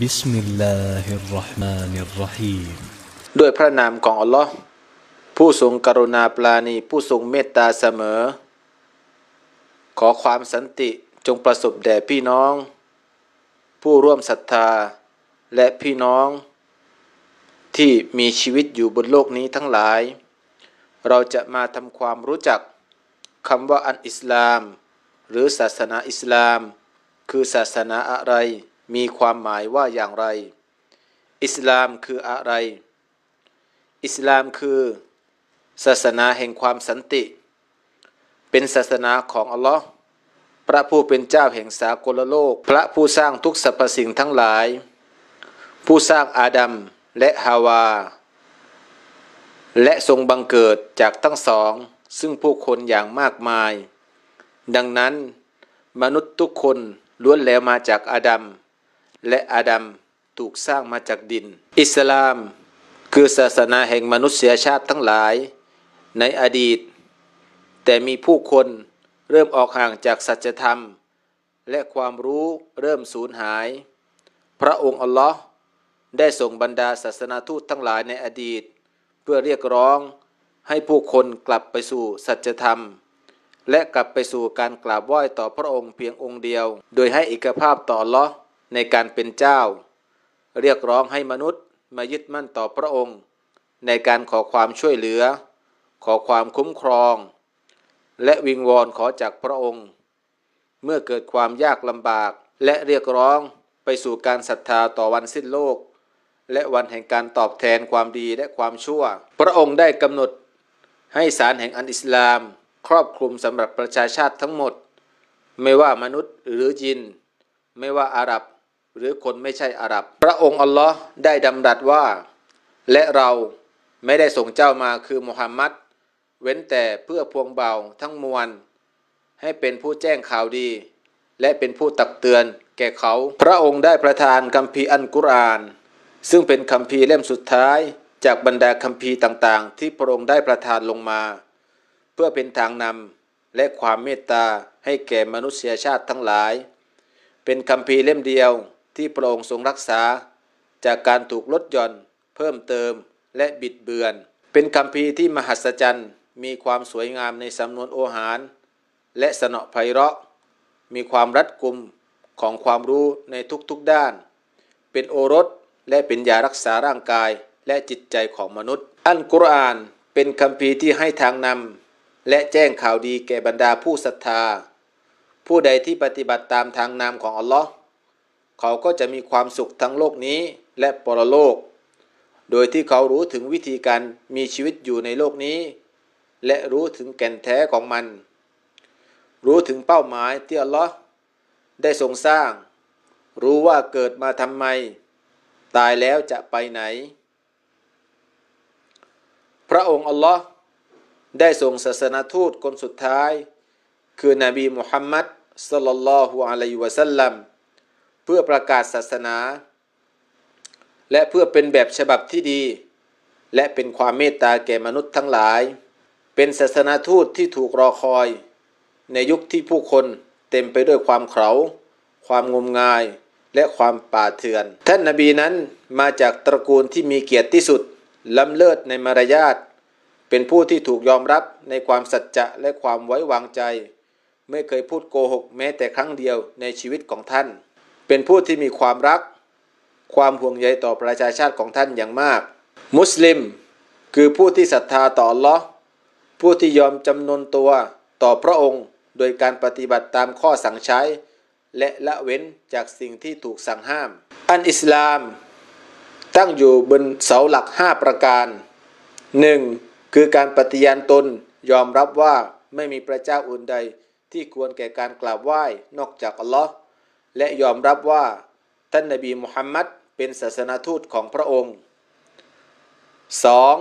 บิสมิลลาฮิรราะห์มานิรรฮีมด้วยพระนามของอัลลอฮ์ผู้ทรงกรุณาปราณี ผู้ทรงเมตตาเสมอ ขอความสันติจงประสบแด่พี่น้อง ผู้ร่วมศรัทธาและพี่น้อง ที่มีชีวิตอยู่บนโลกนี้ทั้งหลาย เราจะมาทำความรู้จักคำว่าอันอิสลาม หรือศาสนาอิสลาม คือศาสนาอะไร มีความหมายว่าอย่างไร อิสลามคืออะไร อิสลามคือ ศาสนาแห่งความสันติ เป็นศาสนาของอัลลอฮ์พระผู้เป็นเจ้าแห่งสากลโลก พระผู้สร้างทุกสรรพสิ่งทั้งหลาย ผู้สร้างอาดัมและฮาวา และทรงบังเกิดจากทั้งสอง ซึ่งผู้คนอย่างมากมาย ดังนั้น มนุษย์ทุกคนล้วนแล้วมาจากอาดัม และอาดัมถูกสร้างมาจากดิน อิสลาม คือศาสนาแห่งมนุษยชาติทั้งหลาย ในอดีต แต่มีผู้คนเริ่มออกห่างจากสัจธรรม และความรู้เริ่มสูญหาย พระองค์อัลลอฮ์ได้ส่งบรรดาศาสนาทูตทั้งหลายในอดีต เพื่อเรียกร้องให้ผู้คนกลับไปสู่สัจธรรม และกลับไปสู่การกราบไหว้ต่อพระองค์เพียงองค์เดียว โดยให้เอกภาพต่ออัลลอฮ์ ในการเป็นเจ้า เรียกร้องให้มนุษย์มายึดมั่นต่อพระองค์ ในการขอความช่วยเหลือ ขอความคุ้มครอง และวิงวอนขอจากพระองค์ เมื่อเกิดความยากลำบากและเรียกร้องไปสู่การศรัทธาต่อวันสิ้นโลก และวันแห่งการตอบแทนความดีและความชั่ว พระองค์ได้กำหนดให้สารแห่งอันอิสลาม ครอบคลุมสำหรับประชาชาติทั้งหมด ไม่ว่ามนุษย์หรือยิน ไม่ว่าอาหรับ หรือคนไม่ใช่อาหรับ พระองค์อัลลอฮ์ได้ดำรัสว่า และเราไม่ได้ส่งเจ้ามาคือมุฮัมมัดเว้นแต่เพื่อพวงเบาทั้งมวล ให้เป็นผู้แจ้งข่าวดี และเป็นผู้ตักเตือนแก่เขา พระองค์ได้ประทานคัมภีร์อันกุรอาน ซึ่งเป็นคัมภีร์เล่มสุดท้ายจากบรรดาคัมภีร์ต่างๆ ที่พระองค์ได้ประทานลงมา เพื่อเป็นทางนำและความเมตตาให้แก่มนุษยชาติทั้งหลาย เป็นคัมภีร์เล่มเดียว ที่พระองค์ทรงรักษา จากการถูกลดหย่อน เพิ่มเติมและบิดเบือน เป็นคัมภีที่มหัศจรรย์ มีความสวยงามในสำนวนโอหาร และสนอไพเราะ มีความรัดกุมของความรู้ในทุกๆด้าน เป็นโอรสและเป็นยารักษาร่างกายและจิตใจของมนุษย์ อันกุรอานเป็นคัมภีที่ให้ทางนำและแจ้งข่าวดีแก่บรรดาผู้ศรัทธา ผู้ใดที่ปฏิบัติตามทางนำของอัลลอฮ์ เขาก็จะมีความสุขทั้งโลกนี้และปรโลก โดยที่เขารู้ถึงวิธีการมีชีวิตอยู่ในโลกนี้ และรู้ถึงแก่นแท้ของมัน รู้ถึงเป้าหมายที่อัลลอฮ์ได้ทรงสร้าง รู้ว่าเกิดมาทำไม ตายแล้วจะไปไหน พระองค์อัลลอฮ์ได้ส่งศาสนาทูตคนสุดท้าย คือนบีมุฮัมมัดสัลลัลลอฮุอะลัยวะสัลลัม เพื่อประกาศศาสนา และเพื่อเป็นแบบฉบับที่ดี และเป็นความเมตตาแก่มนุษย์ทั้งหลาย เป็นศาสนาทูตที่ถูกรอคอย ในยุคที่ผู้คนเต็มไปด้วยความเขาความงมงาย และความป่าเถื่อน ท่านนาบีนั้นมาจากตระกูลที่มีเกียรติที่สุด ล้ำเลิศในมารยาท เป็นผู้ที่ถูกยอมรับในความสัจจะและความไว้วางใจ ไม่เคยพูดโกหกแม้แต่ครั้งเดียวในชีวิตของท่าน เป็นผู้ที่มีความรัก ความห่วงใยต่อประชาชาติของท่านอย่างมาก มุสลิม คือผู้ที่ศรัทธาต่ออัลลอฮ์ผู้ที่ยอมจำนนตัวต่อพระองค์ โดยการปฏิบัติตามข้อสั่งใช้ และละเว้นจากสิ่งที่ถูกสั่งห้าม อันอิสลาม ตั้งอยู่บนเสาหลัก 5 ประการ 1. คือการปฏิญาณตนยอมรับว่าไม่มีพระเจ้าอื่นใด ที่ควรแก่การกราบไหว้นอกจากอัลลอฮ์ และยอมรับว่าท่านนบีมุฮัมมัดเป็นศาสนาทูตของพระองค์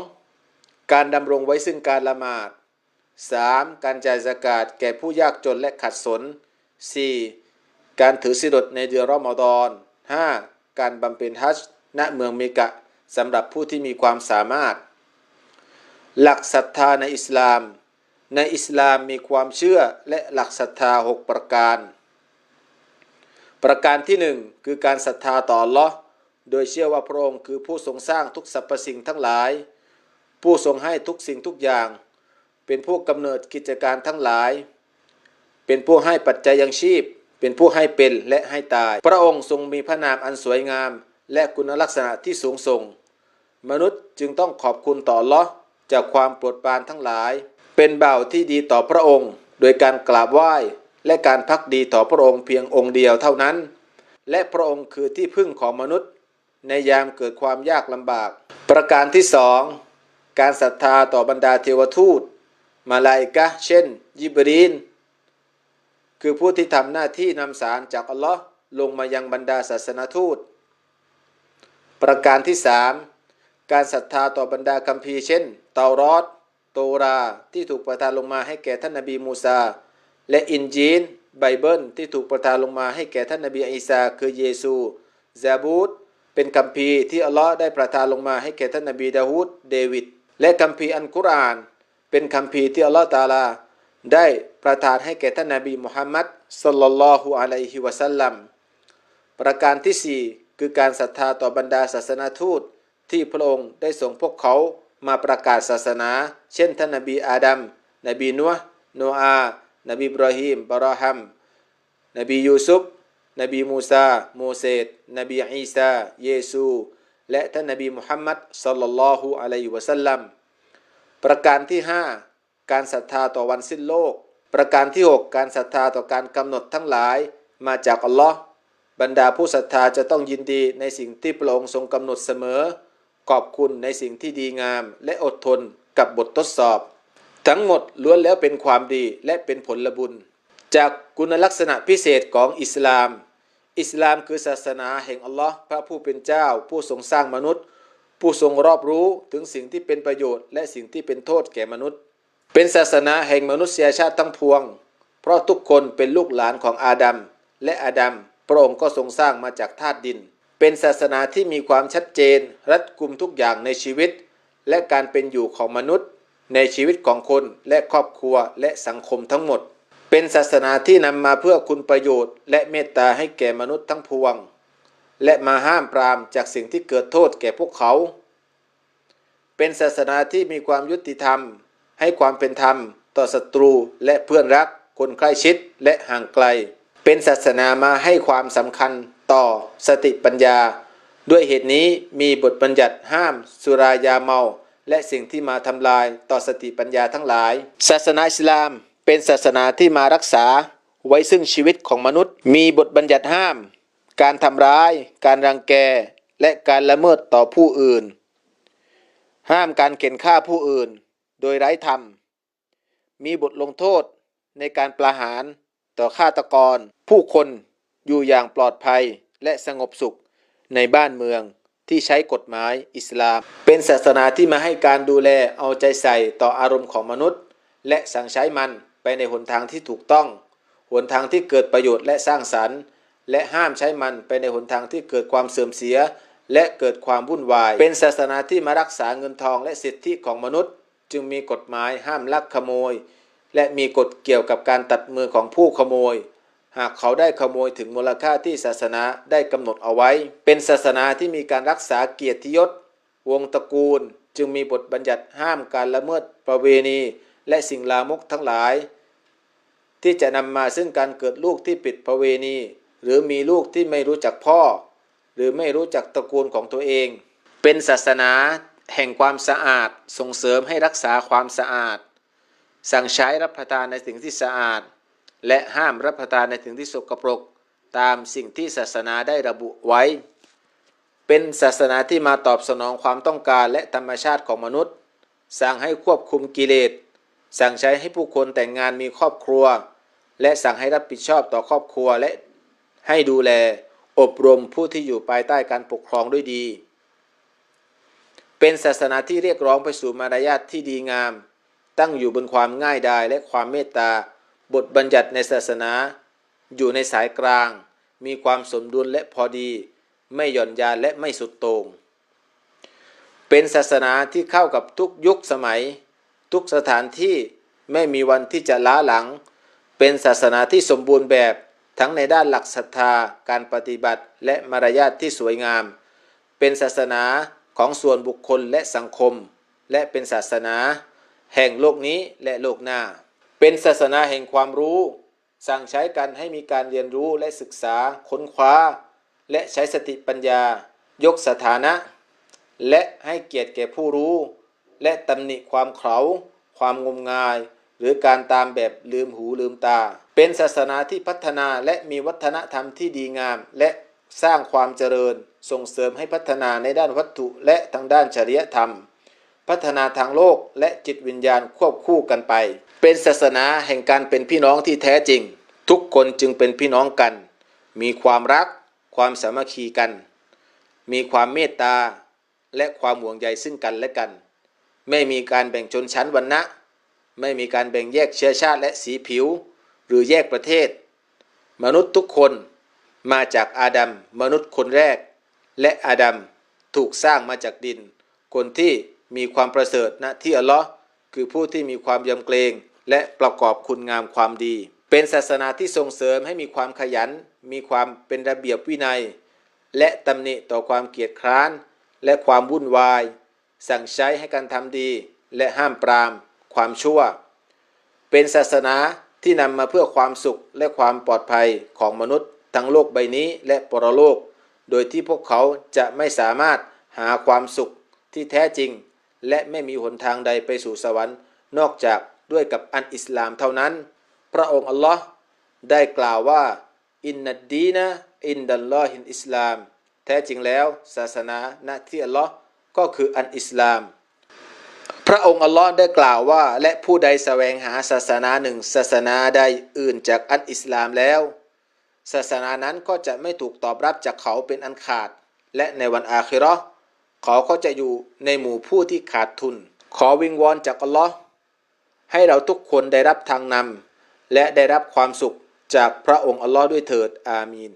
2. การดำรงไว้ซึ่งการละหมาด 3. การจ่ายสกาดแก่ผู้ยากจนและขัดสน 4. การถือสิดดในเดือนรอมฎอน 5. การบำเพ็ญฮัจญ์ณเมืองเมกะสำหรับผู้ที่มีความสามารถ หลักศรัทธาในอิสลาม ในอิสลามมีความเชื่อและหลักศรัทธา 6 ประการ ประการที่หนึ่งคือการศรัทธาต่อลอโดยเชื่อว่าพระองค์คือผู้ทรงสร้างทุกสรรพสิ่งทั้งหลาย ผู้ทรงให้ทุกสิ่งทุกอย่าง เป็นผู้กำเนิดกิจการทั้งหลาย เป็นผู้ให้ปัจจัยยังชีพ เป็นผู้ให้เป็นและให้ตาย พระองค์ทรงมีพระนามอันสวยงาม และคุณลักษณะที่สูงส่ง มนุษย์จึงต้องขอบคุณต่อลอจากความโปรดปรานทั้งหลาย เป็นบ่าวที่ดีต่อพระองค์ โดยการกราบไหว้ และการพักดีต่อพระองค์เพียงองค์เดียวเท่านั้น และพระองค์คือที่พึ่งของมนุษย์ ในยามเกิดความยากลำบาก ประการที่สองการศรัทธาต่อบรรดาเทวทูต มาลาอิกะเช่น ยิบรีน คือผู้ที่ทำหน้าที่นำสารจากอัลลอฮ์ลงมายังบรรดาศาสนทูต ประการที่สามการศรัทธาต่อบรรดาคัมภีร์เช่น เตารอดโตราที่ถูกประทานลงมาให้แก่ท่านนบีมูซา และอินจีนไบเบิลที่ถูกประทานลงมาให้แก่ท่านนบีอีสาคือเยซูซาบูตเป็นคัมภีร์ที่อัลลอฮ์ได้ประทานลงมาให้แก่ท่านนบีดาวูดเดวิดและคัมภีร์อันกุรอาน เป็นคัมภีร์ที่อัลลอฮ์ตาลา ได้ประทานให้แก่ท่านนบีมุฮัมมัดสัลลัลลอฮุอะลัยฮิวะสัลลัมประการที่สี่คือการศรัทธาต่อบรรดาศาสนาทูต ที่พระองค์ได้ส่งพวกเขามาประกาศศาสนา เช่นท่านนบีอาดัมนบีนัวโนอา นบีบราฮิมบารอฮัม นบียูซุฟนบีมูซาโมเสสนบีอีสาเยซู และท่านนบีมุฮัมมัดสัลลัลลอฮุอะลัยฮิวะสัลลัมประการที่ 5 การศรัทธาต่อวันสิ้นโลก ประการที่ 6 การศรัทธาต่อการกำหนดทั้งหลายมาจากอัลลอฮ์บรรดาผู้ศรัทธาจะต้องยินดีในสิ่งที่พระองค์ทรงกำหนดเสมอ ขอบคุณในสิ่งที่ดีงามและอดทนกับบททดสอบ ทั้งหมดล้วนแล้วเป็นความดีและเป็นผลบุญ จากคุณลักษณะพิเศษของอิสลาม อิสลามคือศาสนาแห่งอัลลอฮ์พระผู้เป็นเจ้า ผู้ทรงสร้างมนุษย์ ผู้ทรงรอบรู้ถึงสิ่งที่เป็นประโยชน์และสิ่งที่เป็นโทษแก่มนุษย์ เป็นศาสนาแห่งมนุษยชาติทั้งพวง เพราะทุกคนเป็นลูกหลานของอาดัมและอาดัมพระองค์ก็ทรงสร้างมาจากธาตุดิน เป็นศาสนาที่มีความชัดเจน รัดกุมทุกอย่างในชีวิต และการเป็นอยู่ของมนุษย์ ในชีวิตของคนและครอบครัวและสังคมทั้งหมด เป็นศาสนาที่นำมาเพื่อคุณประโยชน์ และเมตตาให้แก่มนุษย์ทั้งพวง และมาห้ามปรามจากสิ่งที่เกิดโทษแก่พวกเขา เป็นศาสนาที่มีความยุติธรรม ให้ความเป็นธรรม ต่อศัตรูและเพื่อนรัก คนใกล้ชิดและห่างไกล เป็นศาสนามาให้ความสำคัญต่อสติปัญญา ด้วยเหตุนี้มีบทบัญญัติห้ามสุรายาเมา และสิ่งที่มาทำลายต่อสติปัญญาทั้งหลาย ศาสนาอิสลามเป็นศาสนาที่มารักษาไว้ซึ่งชีวิตของมนุษย์ มีบทบัญญัติห้าม การทำร้าย การรังแก และการละเมิดต่อผู้อื่น ห้ามการเข็นฆ่าผู้อื่น โดยไร้ธรรม มีบทลงโทษในการประหารต่อฆาตกร ผู้คนอยู่อย่างปลอดภัยและสงบสุขในบ้านเมือง ที่ใช้กฎหมายอิสลาม เป็นศาสนาที่มาให้การดูแลเอาใจใส่ต่ออารมณ์ของมนุษย์ และสั่งใช้มันไปในหนทางที่ถูกต้อง หนทางที่เกิดประโยชน์และสร้างสรรค์ และห้ามใช้มันไปในหนทางที่เกิดความเสื่อมเสีย และเกิดความวุ่นวาย เป็นศาสนาที่มารักษาเงินทองและสิทธิของมนุษย์ จึงมีกฎหมายห้ามลักขโมย และมีกฎเกี่ยวกับการตัดมือของผู้ขโมย หากเขาได้ขโมยถึงมูลค่าที่ศาสนาได้กำหนดเอาไว้ เป็นศาสนาที่มีการรักษาเกียรติยศ วงตระกูล จึงมีบทบัญญัติห้ามการละเมิดประเวณี และสิ่งลามกทั้งหลาย ที่จะนำมาซึ่งการเกิดลูกที่ผิดประเวณี หรือมีลูกที่ไม่รู้จักพ่อ หรือไม่รู้จักตระกูลของตัวเอง เป็นศาสนาแห่งความสะอาดส่งเสริมให้รักษาความสะอาด สั่งใช้รับประทานในสิ่งที่สะอาด และห้ามรับประทานในสิ่งที่สกปรก ตามสิ่งที่ศาสนาได้ระบุไว้ เป็นศาสนาที่มาตอบสนองความต้องการและธรรมชาติของมนุษย์ สั่งให้ควบคุมกิเลส สั่งใช้ให้ผู้คนแต่งงานมีครอบครัว และสั่งให้รับผิดชอบต่อครอบครัวและให้ดูแลอบรมผู้ที่อยู่ภายใต้การปกครองด้วยดี เป็นศาสนาที่เรียกร้องไปสู่มารยาทที่ดีงาม ตั้งอยู่บนความง่ายดายและความเมตตา บทบัญญัติในศาสนา อยู่ในสายกลาง มีความสมดุลและพอดี ไม่หย่อนยานและไม่สุดโตง่งเป็นศาสนาที่เข้ากับทุกยุคสมัย ทุกสถานที่ไม่มีวันที่จะล้าหลัง เป็นศาสนาที่สมบูรณ์แบบทั้งในด้านหลักศรัทธาการปฏิบัติและมารยาทที่สวยงาม เป็นศาสนาของส่วนบุคคลและสังคม และเป็นศาสนา แห่งโลกนี้และโลกหน้า เป็นศาสนาแห่งความรู้ สั่งใช้กันให้มีการเรียนรู้และศึกษาค้นคว้า และใช้สติปัญญา ยกสถานะ และให้เกียรติแก่ผู้รู้ และตำหนิความเขาความงมงาย หรือการตามแบบลืมหูลืมตา เป็นศาสนาที่พัฒนาและมีวัฒนธรรมที่ดีงาม และสร้างความเจริญ ส่งเสริมให้พัฒนาในด้านวัตถุและทางด้านจริยธรรม พัฒนาทางโลกและจิตวิญญาณควบคู่กันไป เป็นศาสนาแห่งการเป็นพี่น้องที่แท้จริง ทุกคนจึงเป็นพี่น้องกัน มีความรัก ความสามัคคีกัน มีความเมตตา และความห่วงใยซึ่งกันและกัน ไม่มีการแบ่งชนชั้นวรรณะ ไม่มีการแบ่งแยกเชื้อชาติและสีผิว หรือแยกประเทศ มนุษย์ทุกคนมาจากอาดัมมนุษย์คนแรก และอาดัมถูกสร้างมาจากดิน คนที่มีความประเสริฐณที่อัลลอฮ์คือผู้ที่มีความยำเกรง และประกอบคุณงามความดี เป็นศาสนาที่ส่งเสริมให้มีความขยัน มีความเป็นระเบียบวินัย และตำหนิต่อความเกียจคร้าน และความวุ่นวาย สั่งใช้ให้การทำดี และห้ามปราม ความชั่ว เป็นศาสนาที่นำมาเพื่อความสุขและความปลอดภัยของมนุษย์ ทั้งโลกใบนี้และปรโลก โดยที่พวกเขาจะไม่สามารถหาความสุขที่แท้จริง และไม่มีหนทางใดไปสู่สวรรค์ นอกจาก ด้วยกับอันอิสลามเท่านั้น พระองค์อัลลอฮ์ได้กล่าวว่าอินนัดดีนะอินดัลลอฮินอิสลาม แท้จริงแล้ว ศาสนาณที่อัลลอฮ์ก็คืออันอิสลาม พระองค์อัลลอฮ์ได้กล่าวว่า และผู้ใดแสวงหาศาสนาหนึ่ง ศาสนาใดอื่นจากอันอิสลามแล้ว ศาสนานั้นก็จะไม่ถูกตอบรับจากเขาเป็นอันขาด และในวันอาคิราะห์เขาก็จะอยู่ในหมู่ผู้ที่ขาดทุน ขอวิงวอนจากอัลลอฮ์ ให้เราทุกคนได้รับทางนำและได้รับความสุขจากพระองค์อัลลอฮ์ด้วยเถิด อามีน